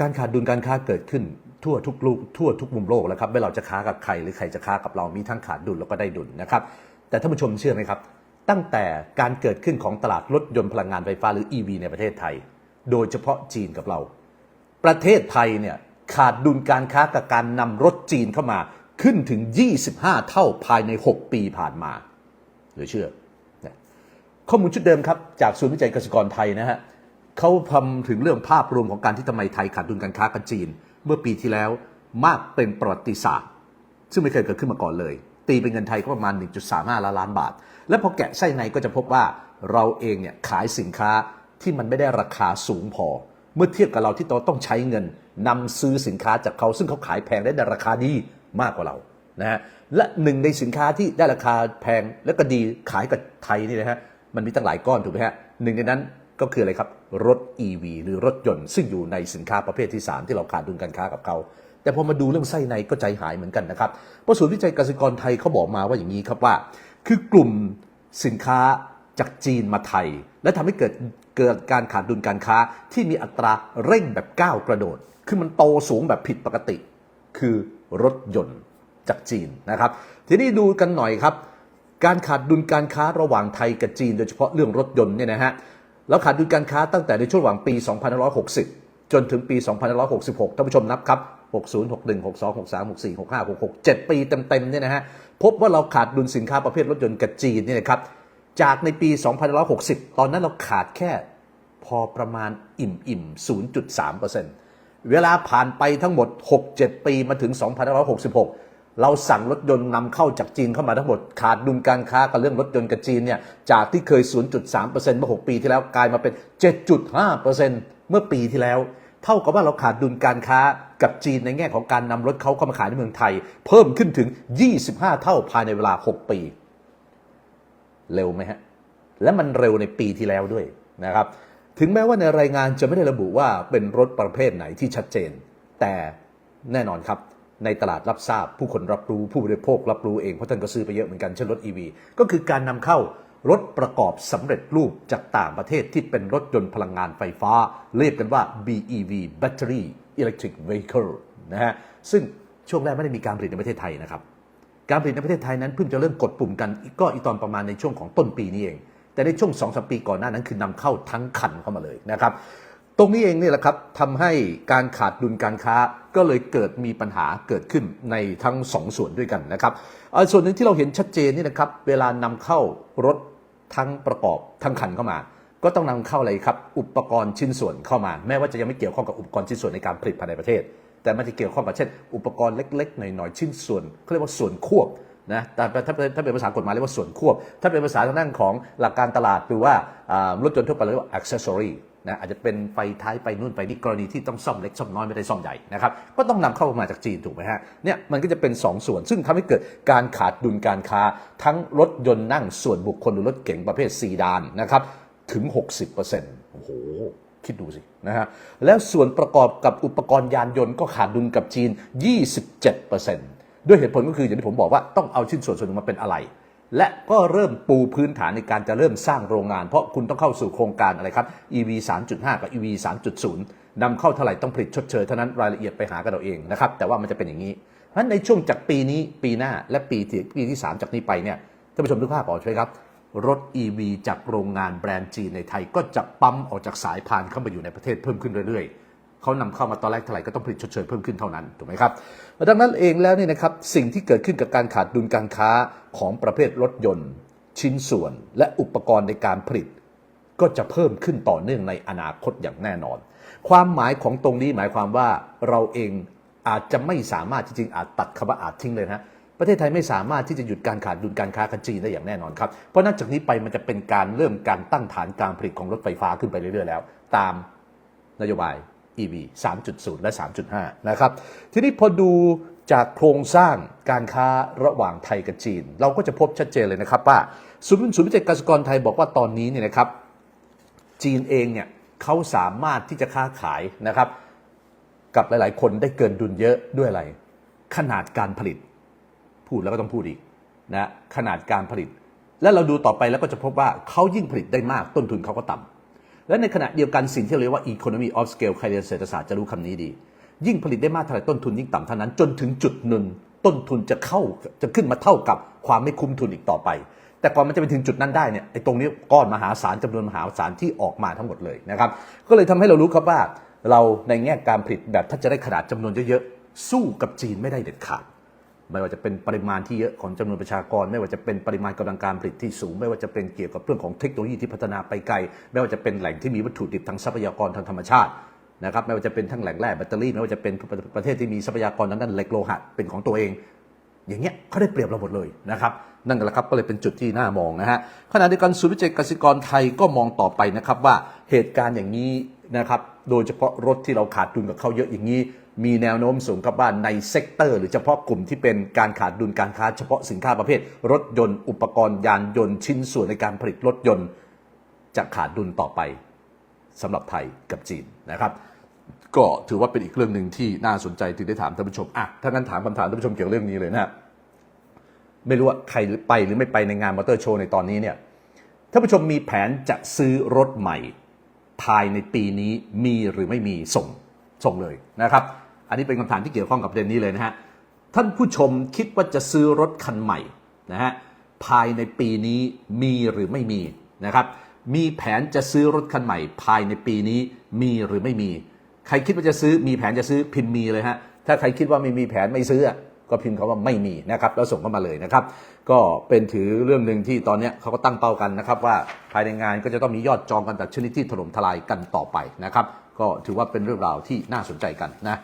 การขาดดุลการค้าเกิดขึ้นทั่วทุกลูกทั่วทุกมุมโลกแล้วครับไม่เราจะค้ากับใครหรือใครจะค้ากับเรามีทั้งขาดดุลแล้วก็ได้ดุลนะครับ แต่ท่านผู้ชมเชื่อไหมครับ ตั้งแต่การเกิดขึ้นของตลาดรถยนต์พลังงานไฟฟ้าหรือ EV ในประเทศไทย โดยเฉพาะจีนกับเรา ประเทศไทยเนี่ยขาดดุลการค้ากับการนำรถจีนเข้ามาขึ้นถึง 25 เท่าภายใน 6 ปีผ่านมาหรือเชื่อ ข้อมูลชุดเดิมครับ จากศูนย์วิจัยเกษตรกรไทยนะฮะ เขาทำถึงเรื่องภาพรวมของการที่ทำไมไทยขาดดุลการค้ากับจีน เมื่อปีที่แล้วมากเป็นประวัติศาสตร์ ซึ่งไม่เคยเกิดขึ้นมาก่อนเลย ตีเป็นเงินไทยก็ประมาณ 1.35 ล้านล้านบาท และพอแกะไส้ในก็จะพบว่าเราเองเนี่ยขายสินค้าที่มันไม่ได้ราคาสูงพอ เมื่อเทียบกับเราที่ต้องใช้เงินนำซื้อสินค้าจากเขาซึ่งเขาขายแพงได้ในราคาดีมากกว่าเรานะฮะและหนึ่งในสินค้าที่ได้ราคาแพงและก็ดีขายกับไทยนี่นะฮะมันมีตั้งหลายก้อนถูกไหมฮะหนึ่งในนั้น ก็คืออะไรครับรถ EV หรือรถยนต์ ซึ่งอยู่ในสินค้าประเภทที่ 3 ที่เราขาดดุลการค้ากับเขา แต่พอมาดูเรื่องไส้ในก็ใจหายเหมือนกันนะครับเพราะศูนย์วิจัยเกษตรกรไทยเขาบอกมาว่าอย่างนี้ครับว่า คือกลุ่มสินค้าจากจีนมาไทย และทำให้เกิดเกิดการขาดดุลการค้าที่มีอัตราเร่งแบบก้าวกระโดด คือมันโตสูงแบบผิดปกติ คือรถยนต์จากจีนนะครับ ทีนี้ดูกันหน่อยครับ การขาดดุลการค้าระหว่างไทยกับจีน โดยเฉพาะเรื่องรถยนต์เนี่ยนะฮะ แล้วขาดดุลการค้าตั้งแต่ในช่วงหว่างปี 2560 จนถึงปี 2566 ท่านผู้ชมนับครับ 60 61 62 63 64 65 66 7 ปีเต็มๆเนี่ยนะฮะ พบว่าเราขาดดุลสินค้าประเภทรถยนต์กับจีนเนี่ยนะครับ จากในปี 2560 ตอนนั้นเราขาดแค่พอประมาณอิ่มอิ่มๆ0.3%เวลาผ่านไปทั้งหมด 6-7 ปีมาถึง 2566 เราสั่งรถยนต์นำเข้าจากจีนเข้ามาทั้งหมด ขาดดุลการค้ากับเรื่องรถยนต์กับจีนเนี่ยจากที่เคย 0.3%เมื่อ 6 ปีที่แล้วกลายมาเป็น 7.5%เมื่อปีที่แล้ว เท่ากับว่าเราขาดดุลการค้ากับจีนในแง่ของการนำรถเขาเข้ามาขายในเมืองไทย เพิ่มขึ้นถึง 25 เท่าภายในเวลา 6 ปี เร็วไหมฮะและมันเร็วในปีที่แล้วด้วยนะครับถึงแม้ว่าในรายงานจะไม่ได้ระบุว่าเป็นรถประเภทไหนที่ชัดเจน แต่แน่นอนครับ ในตลาดรับทราบ ผู้คนรับรู้ผู้บริโภครับรู้เองเพราะท่านก็ซื้อไปเยอะเหมือนกันเช่นรถ EV ก็คือการนำเข้ารถประกอบสำเร็จรูปจากต่างประเทศที่เป็นรถยนต์พลังงานไฟฟ้า เรียกกันว่า BEV Battery Electric Vehicle นะฮะซึ่งช่วงแรกไม่ได้มีการผลิตในประเทศไทยนะครับ การผลิตในประเทศไทยนั้นเพิ่งจะเริ่มกดปุ่มกันก็อีตอนประมาณในช่วงของต้นปีนี้เอง แต่ในช่วง2อสปีก่อนหน้านั้นคือนำเข้าทั้งคันเข้ามาเลยนะครับ ตรงนี้เองเนี่แหละครับทำให้การขาดดุลการค้าก็เลยเกิดมีปัญหาเกิดขึ้นในทั้งสองส่วนด้วยกันนะครับส่วนหนึ่งที่เราเห็นชัดเจนนี่นะครับเวลานำเข้ารถทั้งประกอบทั้งคันเข้ามา ก็ต้องนำเข้าอะไรครับอุปกรณ์ชิ้นส่วนเข้ามา แม้ว่าจะยังไม่เกี่ยวข้องกับอุปกรณ์ชิ้นส่วนในการผลิตภายในประเทศ แต่มันจะเกี่ยวข้องกับเช่น อุปกรณ์เล็กๆหน่อยๆชิ้นส่วนเขาเรียกว่าส่วนควบนะแต่ถ้าเป็นถ้าเป็นภาษากฎหมายเรียกว่าส่วนควบ ถ้าเป็นภาษาทางด้านของหลักการตลาดหรือว่าอ่ารถยนต์ทั่วไปเรียกว่า accessory นะอาจจะเป็นไฟท้ายไปนู่นไปนี่กรณีที่ต้องซ่อมเล็กซ่อมน้อยไม่ได้ซ่อมใหญ่นะครับก็ต้องนำเข้ามาจากจีนถูกไหมฮะเนี่ยมันก็จะเป็น 2ส่วน ซึ่งทำให้เกิดการขาดดุลการค้า ทั้งรถยนต์นั่งส่วนบุคคลหรือรถเก๋งประเภทซีดานนะครับถึง 60%โอ้โหคิดดูสินะฮะแล้วส่วนประกอบกับอุปกรณ์ยานยนต์ก็ขาดดุลกับจีน 27%ด้วยเหตุผลก็คืออย่างที่ผมบอกว่าต้องเอาชิ้นส่วนส่วนหนึ่งมาเป็นอะไร และก็เริ่มปูพื้นฐานในการจะเริ่มสร้างโรงงาน เพราะคุณต้องเข้าสู่โครงการอะไรครับ EV 3.5 กับ EV 3.0นำเข้าเท่าไหร่ต้องผลิตชดเชยเท่านั้นรายละเอียดไปหากันเอาเองนะครับแต่ว่ามันจะเป็นอย่างนี้เพราะฉะนั้นในช่วงจากปีนี้ปีหน้าและปีที่ปีที่ 3 จากนี้ไปเนี่ยท่านผู้ชมทุกภาพออกใช่ไหมครับรถ EV จากโรงงานแบรนด์จีนในไทย ก็จะปั๊มออกจากสายพานเข้ามาอยู่ในประเทศเพิ่มขึ้นเรื่อยๆ เขานำเข้ามาตอนแรกเท่าไหร่ก็ต้องผลิตชดเชยเพิ่มขึ้นเท่านั้นถูกไหมครับดังนั้นเองแล้วเนี่ยนะครับสิ่งที่เกิดขึ้นกับการขาดดุลการค้าของประเภทรถยนต์ ชิ้นส่วน และอุปกรณ์ในการผลิต ก็จะเพิ่มขึ้นต่อเนื่องในอนาคตอย่างแน่นอน ความหมายของตรงนี้หมายความว่าเราเองอาจจะไม่สามารถจริงๆอาจตัดคำว่าอาจทิ้งเลยนะประเทศไทยไม่สามารถที่จะหยุดการขาดดุลการค้ากับจีนได้อย่างแน่นอนครับ เพราะนับจากนี้ไปมันจะเป็นการเริ่มการตั้งฐานการผลิตของรถไฟฟ้าขึ้นไปเรื่อยๆแล้ว ตามนโยบาย EV 3.0 และ 3.5 นะครับ ทีนี้พอดูจากโครงสร้างการค้าระหว่างไทยกับจีน เราก็จะพบชัดเจนเลยนะครับว่าศูนย์ศูนย์วิจัยกษตรกรไทยบอกว่าตอนนี้เนี่ยนะครับ จีนเองเนี่ยเขาสามารถที่จะค้าขายนะครับ กับหลาย ๆ คนได้เกินดุลเยอะด้วยอะไร ขนาดการผลิต พูดแล้วก็ต้องพูดอีกนะขนาดการผลิต แล้วเราดูต่อไปแล้วก็จะพบว่าเขายิ่งผลิตได้มากต้นทุนเขาก็ต่ำ และในขณะเดียวกันสิ่งที่เรียกว่า economy of scale ใครเรียนเศรษฐศาสตร์จะรู้คำนี้ดี ยิ่งผลิตได้มากเท่าไหร่ต้นทุนยิ่งต่ำเท่านั้น จนถึงจุดหนึ่ง ต้นทุนจะเข้าจะขึ้นมาเท่ากับความไม่คุ้มทุนอีกต่อไป แต่ก่อนมันจะไปถึงจุดนั้นได้เนี่ยไอ้ตรงนี้ก้อนมหาศาลจำนวนมหาศาลที่ออกมาทั้งหมดเลยนะครับก็เลยทำให้เรารู้ครับว่า เราในแง่การผลิตแบบถ้าจะได้ขนาดจำนวนเยอะๆสู้กับจีนไม่ได้เด็ดขาด ไม่ว่าจะเป็นปริมาณที่เยอะของจำนวนประชากร ไม่ว่าจะเป็นปริมาณกำลังการผลิตที่สูง ไม่ว่าจะเป็นเกี่ยวกับเรื่องของเทคโนโลยีที่พัฒนาไปไกล ไม่ว่าจะเป็นแหล่งที่มีวัตถุดิบทางทรัพยากรทางธรรมชาตินะครับไม่ว่าจะเป็นทั้งแหล่งแร่แบตเตอรี่ไม่ว่าจะเป็นประเทศที่มีทรัพยากรทางด้านเหล็กโลหะเป็นของตัวเอง อย่างเงี้ยเขาได้เปรียบเราหมดเลยนะครับนั่นแหละครับก็เลยเป็นจุดที่น่ามองนะฮะขณะเดียวกันศูนย์วิจัยกสิกรไทยก็มองต่อไปนะครับว่าเหตุการณ์อย่างนี้นะครับโดยเฉพาะรถที่เราขาดดุลกับเขาเยอะอย่างนี้ มีแนวโน้มสูงครับว่าในเซกเตอร์ หรือเฉพาะกลุ่มที่เป็นการขาดดุลการค้า เฉพาะสินค้าประเภท รถยนต์อุปกรณ์ยานยนต์ชิ้นส่วนในการผลิตรถยนต์ จะขาดดุลต่อไปสำหรับไทยกับจีนนะครับ ก็ถือว่าเป็นอีกเรื่องหนึ่งที่น่าสนใจที่ได้ถามท่านผู้ชมอะถ้างั้นถามคำถามท่านผู้ชมเกี่ยวกับเรื่องนี้เลยนะฮะไม่รู้ว่าใครไปหรือไม่ไปในงานมอเตอร์โชว์ในตอนนี้เนี่ยท่านผู้ชมมีแผนจะซื้อรถใหม่ ภายในปีนี้มีหรือไม่มีส่งส่งเลยนะครับ อันนี้เป็นคำถามที่เกี่ยวข้องกับประเด็นนี้เลยนะฮะ ท่านผู้ชมคิดว่าจะซื้อรถคันใหม่นะฮะภายในปีนี้มีหรือไม่มีนะครับ มีแผนจะซื้อรถคันใหม่ ภายในปีนี้มีหรือไม่มี ใครคิดว่าจะซื้อมีแผนจะซื้อพิมพ์มีเลยฮะ ถ้าใครคิดว่าไม่มีแผนไม่ซื้อก็พิมพ์คาว่าไม่มีนะครับแล้วส่งเข้ามาเลยนะครับ ก็เป็นถือเรื่องหนึ่งที่ตอนนี้เขาก็ตั้งเป้ากันนะครับ ว่าภายในงานก็จะต้องมียอดจองกันแบบชนิดที่ถล่มทลายกันต่อไปนะครับ ก็ถือว่าเป็นเรื่องราวที่น่าสนใจกันนะ